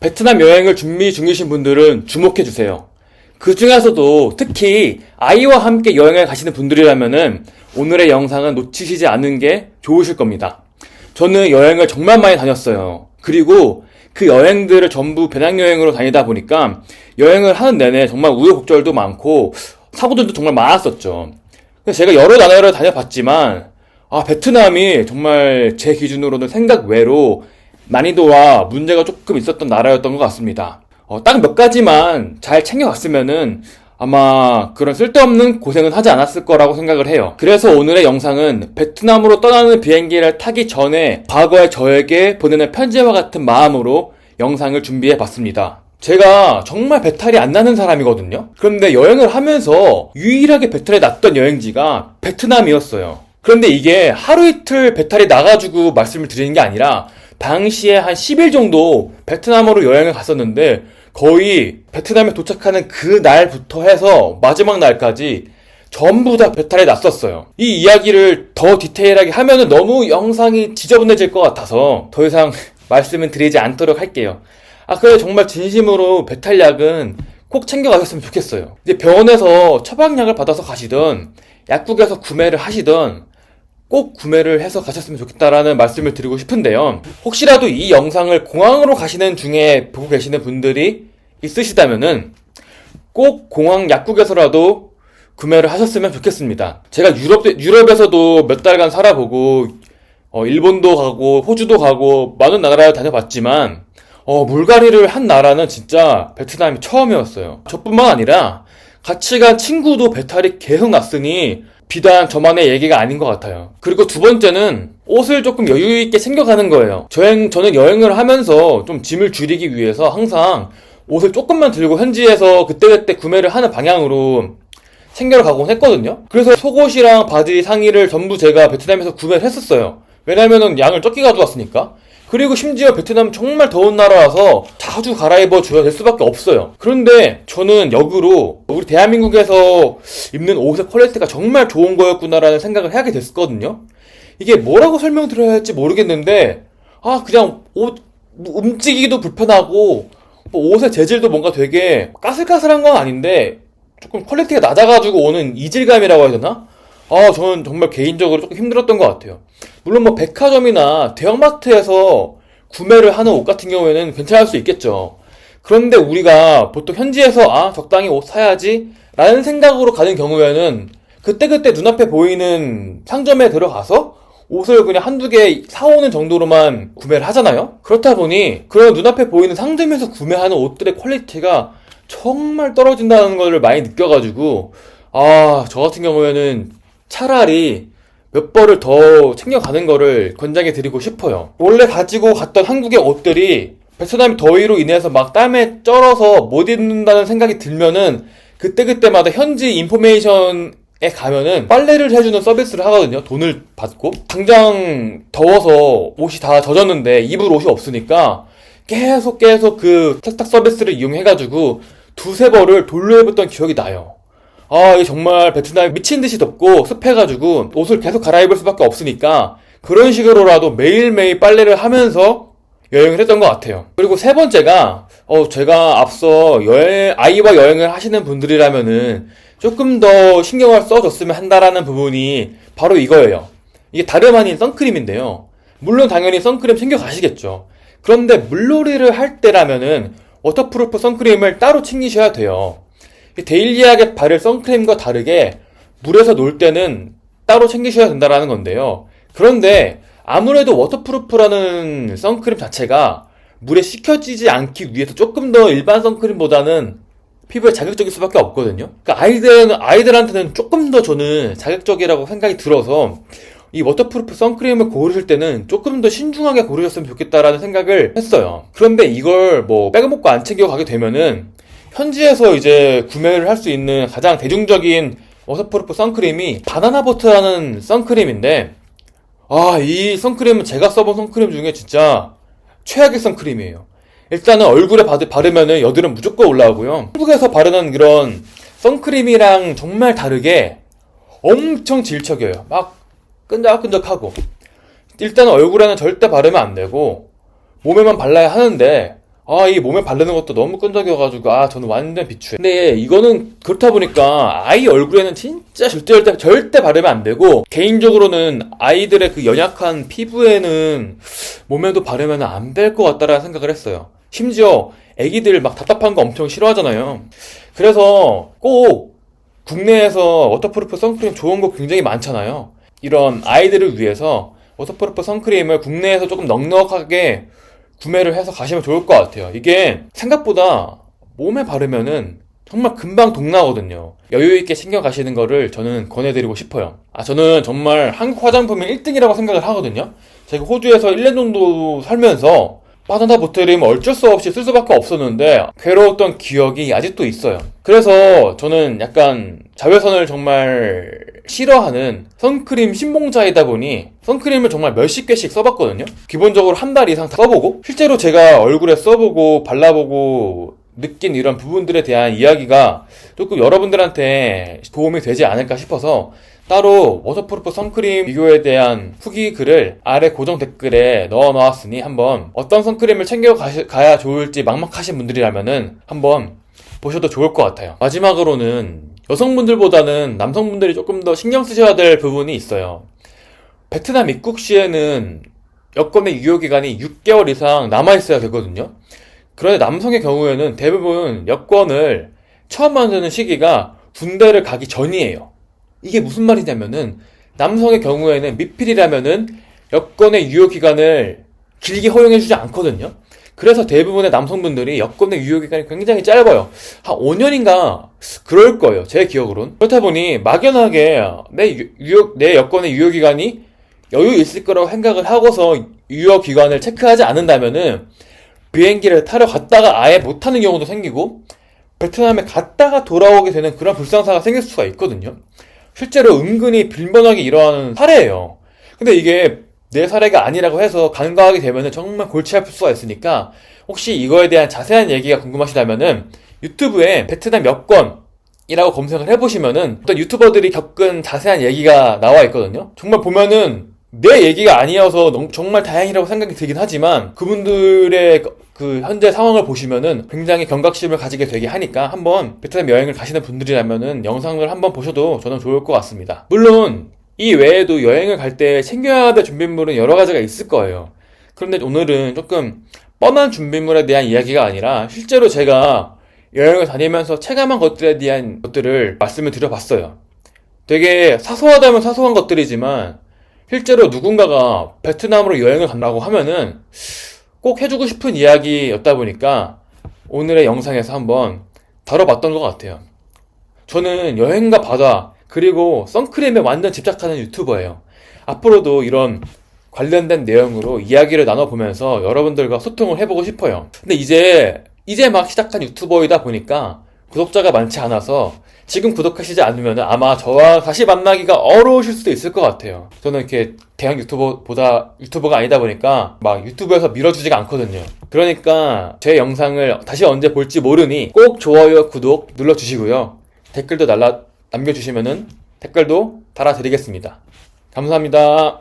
베트남 여행을 준비 중이신 분들은 주목해 주세요. 그 중에서도 특히 아이와 함께 여행을 가시는 분들이라면은 오늘의 영상은 놓치시지 않은 게 좋으실 겁니다. 저는 여행을 정말 많이 다녔어요. 그리고 그 여행들을 전부 배낭여행으로 다니다 보니까 여행을 하는 내내 정말 우여곡절도 많고 사고들도 정말 많았었죠. 제가 여러 나라를 다녀봤지만 아 베트남이 정말 제 기준으로는 생각 외로 난이도와 문제가 조금 있었던 나라였던 것 같습니다. 어, 딱 몇 가지만 잘 챙겨갔으면은 아마 그런 쓸데없는 고생은 하지 않았을 거라고 생각을 해요. 그래서 오늘의 영상은 베트남으로 떠나는 비행기를 타기 전에 과거의 저에게 보내는 편지와 같은 마음으로 영상을 준비해 봤습니다. 제가 정말 배탈이 안 나는 사람이거든요. 그런데 여행을 하면서 유일하게 배탈이 났던 여행지가 베트남이었어요. 그런데 이게 하루 이틀 배탈이 나가지고 말씀을 드리는 게 아니라 당시에 한 10일 정도 베트남으로 여행을 갔었는데 거의 베트남에 도착하는 그 날부터 해서 마지막 날까지 전부 다 배탈이 났었어요. 이 이야기를 더 디테일하게 하면은 너무 영상이 지저분해질 것 같아서 더 이상 말씀은 드리지 않도록 할게요. 아, 그래 정말 진심으로 배탈약은 꼭 챙겨가셨으면 좋겠어요. 이제 병원에서 처방약을 받아서 가시든 약국에서 구매를 하시든 꼭 구매를 해서 가셨으면 좋겠다라는 말씀을 드리고 싶은데요. 혹시라도 이 영상을 공항으로 가시는 중에 보고 계시는 분들이 있으시다면은 꼭 공항 약국에서라도 구매를 하셨으면 좋겠습니다. 제가 유럽, 유럽에서도 몇 달간 살아보고, 어, 일본도 가고, 호주도 가고, 많은 나라를 다녀봤지만, 어, 물갈이를 한 나라는 진짜 베트남이 처음이었어요. 저뿐만 아니라, 같이 간 친구도 배탈이 계속 났으니, 비단 저만의 얘기가 아닌 것 같아요. 그리고 두 번째는 옷을 조금 여유 있게 챙겨가는 거예요. 저행, 저는 여행을 하면서 좀 짐을 줄이기 위해서 항상 옷을 조금만 들고 현지에서 그때그때 구매를 하는 방향으로 챙겨 가곤 했거든요. 그래서 속옷이랑 바지, 상의를 전부 제가 베트남에서 구매를 했었어요. 왜냐면은 양을 적게 가져왔으니까. 그리고 심지어 베트남 정말 더운 나라라서 자주 갈아입어 줘야 될 수밖에 없어요. 그런데 저는 역으로 우리 대한민국에서 입는 옷의 퀄리티가 정말 좋은 거였구나라는 생각을 하게 됐거든요. 이게 뭐라고 설명드려야 할지 모르겠는데, 아, 그냥 옷, 움직이기도 불편하고, 뭐 옷의 재질도 뭔가 되게 까슬까슬한 건 아닌데, 조금 퀄리티가 낮아가지고 오는 이질감이라고 해야 되나? 아, 저는 정말 개인적으로 조금 힘들었던 것 같아요. 물론 뭐 백화점이나 대형마트에서 구매를 하는 옷 같은 경우에는 괜찮을 수 있겠죠. 그런데 우리가 보통 현지에서 아, 적당히 옷 사야지 라는 생각으로 가는 경우에는 그때그때 눈앞에 보이는 상점에 들어가서 옷을 그냥 한두 개 사오는 정도로만 구매를 하잖아요? 그렇다 보니 그런 눈앞에 보이는 상점에서 구매하는 옷들의 퀄리티가 정말 떨어진다는 걸 많이 느껴가지고 아, 저 같은 경우에는 차라리 몇 벌을 더 챙겨가는 거를 권장해 드리고 싶어요. 원래 가지고 갔던 한국의 옷들이 베트남 더위로 인해서 막 땀에 쩔어서 못 입는다는 생각이 들면은 그때그때마다 현지 인포메이션에 가면은 빨래를 해주는 서비스를 하거든요. 돈을 받고. 당장 더워서 옷이 다 젖었는데 입을 옷이 없으니까 계속 계속 그 세탁 서비스를 이용해가지고 두세 벌을 돌려 입었던 기억이 나요. 아, 이게 정말 베트남이 미친 듯이 덥고 습해가지고 옷을 계속 갈아입을 수밖에 없으니까 그런 식으로라도 매일매일 빨래를 하면서 여행을 했던 것 같아요. 그리고 세 번째가, 어, 제가 앞서 여행, 아이와 여행을 하시는 분들이라면은 조금 더 신경을 써줬으면 한다라는 부분이 바로 이거예요. 이게 다름 아닌 선크림인데요. 물론 당연히 선크림 챙겨 가시겠죠. 그런데 물놀이를 할 때라면은 워터프루프 선크림을 따로 챙기셔야 돼요. 데일리하게 바를 선크림과 다르게 물에서 놀 때는 따로 챙기셔야 된다라는 건데요. 그런데 아무래도 워터프루프라는 선크림 자체가 물에 식혀지지 않기 위해서 조금 더 일반 선크림보다는 피부에 자극적일 수밖에 없거든요. 그러니까 아이들은 아이들한테는 조금 더 저는 자극적이라고 생각이 들어서 이 워터프루프 선크림을 고르실 때는 조금 더 신중하게 고르셨으면 좋겠다라는 생각을 했어요. 그런데 이걸 뭐 빼먹고 안 챙겨 가게 되면은 현지에서 이제 구매를 할 수 있는 가장 대중적인 워터프루프 선크림이 바나나보트라는 선크림인데 아, 이 선크림은 제가 써본 선크림 중에 진짜 최악의 선크림이에요. 일단은 얼굴에 바르, 바르면은 여드름 무조건 올라오고요. 한국에서 바르는 그런 선크림이랑 정말 다르게 엄청 질척여요. 막 끈적끈적하고. 일단 얼굴에는 절대 바르면 안 되고 몸에만 발라야 하는데 아, 이 몸에 바르는 것도 너무 끈적여가지고, 아, 저는 완전 비추해. 근데 이거는 그렇다 보니까 아이 얼굴에는 진짜 절대, 절대, 절대 바르면 안 되고, 개인적으로는 아이들의 그 연약한 피부에는 몸에도 바르면 안 될 것 같다라는 생각을 했어요. 심지어 애기들 막 답답한 거 엄청 싫어하잖아요. 그래서 꼭 국내에서 워터프루프 선크림 좋은 거 굉장히 많잖아요. 이런 아이들을 위해서 워터프루프 선크림을 국내에서 조금 넉넉하게 구매를 해서 가시면 좋을 것 같아요. 이게 생각보다 몸에 바르면은 정말 금방 동나거든요. 여유있게 신경 가시는 거를 저는 권해드리고 싶어요. 아, 저는 정말 한국 화장품의 1등이라고 생각을 하거든요. 제가 호주에서 1년 정도 살면서 바나나 보틀이면 어쩔 수 없이 쓸 수밖에 없었는데 괴로웠던 기억이 아직도 있어요. 그래서 저는 약간 자외선을 정말 싫어하는 선크림 신봉자이다 보니 선크림을 정말 몇십 개씩 써봤거든요. 기본적으로 한 달 이상 다 써보고 실제로 제가 얼굴에 써보고 발라보고 느낀 이런 부분들에 대한 이야기가 조금 여러분들한테 도움이 되지 않을까 싶어서 따로 워터프루프 선크림 비교에 대한 후기 글을 아래 고정 댓글에 넣어 놓았으니 한번 어떤 선크림을 챙겨 가야 좋을지 막막하신 분들이라면은 한번 보셔도 좋을 것 같아요. 마지막으로는 여성분들보다는 남성분들이 조금 더 신경 쓰셔야 될 부분이 있어요. 베트남 입국 시에는 여권의 유효 기간이 6개월 이상 남아 있어야 되거든요. 그런데 남성의 경우에는 대부분 여권을 처음 만드는 시기가 군대를 가기 전이에요. 이게 무슨 말이냐면은 남성의 경우에는 미필이라면은 여권의 유효 기간을 길게 허용해주지 않거든요. 그래서 대부분의 남성분들이 여권의 유효 기간이 굉장히 짧아요. 한 5년인가 그럴 거예요. 제 기억으론. 그렇다 보니 막연하게 내 유- 유효, 내 여권의 유효 기간이 여유 있을 거라고 생각을 하고서 유효 기간을 체크하지 않는다면은 비행기를 타러 갔다가 아예 못 타는 경우도 생기고 베트남에 갔다가 돌아오게 되는 그런 불상사가 생길 수가 있거든요. 실제로 은근히 빈번하게 일어나는 사례예요. 근데 이게 내 사례가 아니라고 해서 간과하게 되면은 정말 골치 아플 수가 있으니까 혹시 이거에 대한 자세한 얘기가 궁금하시다면은 유튜브에 베트남 여권 이라고 검색을 해보시면은 어떤 유튜버들이 겪은 자세한 얘기가 나와 있거든요. 정말 보면은 내 얘기가 아니어서 너무- 정말 다행이라고 생각이 들긴 하지만 그분들의 그- 그 현재 상황을 보시면은 굉장히 경각심을 가지게 되게 하니까 한번 베트남 여행을 가시는 분들이라면은 영상을 한번 보셔도 저는 좋을 것 같습니다. 물론 이 외에도 여행을 갈 때 챙겨야 될 준비물은 여러 가지가 있을 거예요. 그런데 오늘은 조금 뻔한 준비물에 대한 이야기가 아니라 실제로 제가 여행을 다니면서 체감한 것들에 대한 것들을 말씀을 드려봤어요. 되게 사소하다면 사소한 것들이지만 실제로 누군가가 베트남으로 여행을 간다고 하면은 꼭 해주고 싶은 이야기였다 보니까 오늘의 영상에서 한번 다뤄봤던 것 같아요. 저는 여행과 바다, 그리고 선크림에 완전 집착하는 유튜버예요. 앞으로도 이런 관련된 내용으로 이야기를 나눠보면서 여러분들과 소통을 해보고 싶어요. 근데 이제, 이제 막 시작한 유튜버이다 보니까 구독자가 많지 않아서 지금 구독하시지 않으면 아마 저와 다시 만나기가 어려우실 수도 있을 것 같아요. 저는 이렇게 대형 유튜버보다 유튜버가 아니다 보니까 막 유튜브에서 밀어주지가 않거든요. 그러니까 제 영상을 다시 언제 볼지 모르니 꼭 좋아요, 구독 눌러주시고요. 댓글도 날라 남겨주시면은 댓글도 달아드리겠습니다. 감사합니다.